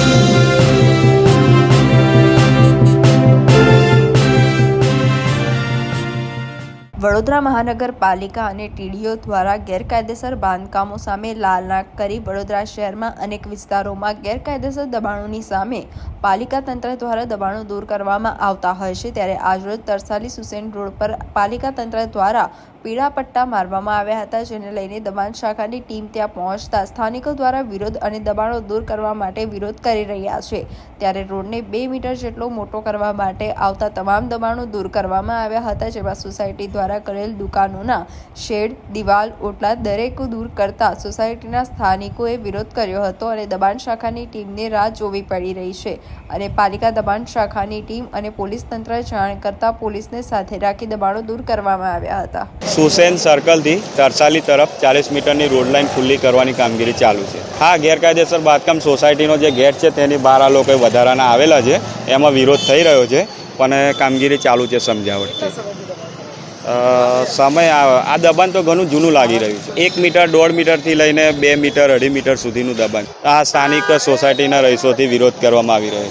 Thank you. Vadodara મહાનગરપાલિકા અને TDO દ્વારા ગેરકાયદેસર બાંધકામો સામે લાલનાક કરી વડોદરા શહેરમાં અનેક વિસ્તારોમાં ગેરકાયદેસર દબાણોની સામે પાલિકા તંત્ર દ્વારા દબાણો દૂર કરવામાં આવતા હોય છે. ત્યારે આજરોજ તરસાલી સુસેન રોડ પર પાલિકા તંત્ર દ્વારા પીળા પટ્ટા મારવામાં આવ્યા હતા, જેને લઈને દબાણ શાખાની ટીમ ત્યાં પહોંચતા સ્થાનિકો દ્વારા વિરોધ અને દબાણો દૂર કરવા માટે વિરોધ કરી રહ્યા છે. ત્યારે રોડને બે મીટર જેટલો મોટો કરવા માટે આવતા તમામ દબાણો દૂર કરવામાં આવ્યા હતા, જેમાં સોસાયટી દ્વારા કરેલ દુકાનોના શેડ, દિવાલ, ઓટલા દરેકો દૂર કરતા સોસાયટીના સ્થાનિકોએ વિરોધ કર્યો હતો અને દબાણ શાખાની ટીમને રાહ જોવી પડી રહી છે. અને પાલિકા દબાણ શાખાની ટીમ અને પોલીસ તંત્ર જાણ કરતા પોલીસને સાથે રાખી દબાણો દૂર કરવામાં આવ્યા હતા. સુસેન સર્કલથી તરસાલી તરફ ચાલીસ મીટરની રોડ લાઇન ખુલ્લી કરવાની કામગીરી ચાલુ છે. હા, ગેરકાયદેસર બાંધકામ સોસાયટીનો જે ગેટ છે તેની બહાર આ લોકોએ વધારાના આવેલા છે. એમાં વિરોધ થઈ રહ્યો છે, પણ કામગીરી ચાલુ છે સમજાવટથી. સમય આ દબાણ તો ઘણું જૂનું લાગી રહ્યું છે. એક મીટર, દોઢ મીટરથી લઈને બે મીટર, અઢી મીટર સુધીનું દબાણ. આ સ્થાનિક સોસાયટીના રહીશોથી વિરોધ કરવામાં આવી રહ્યો છે.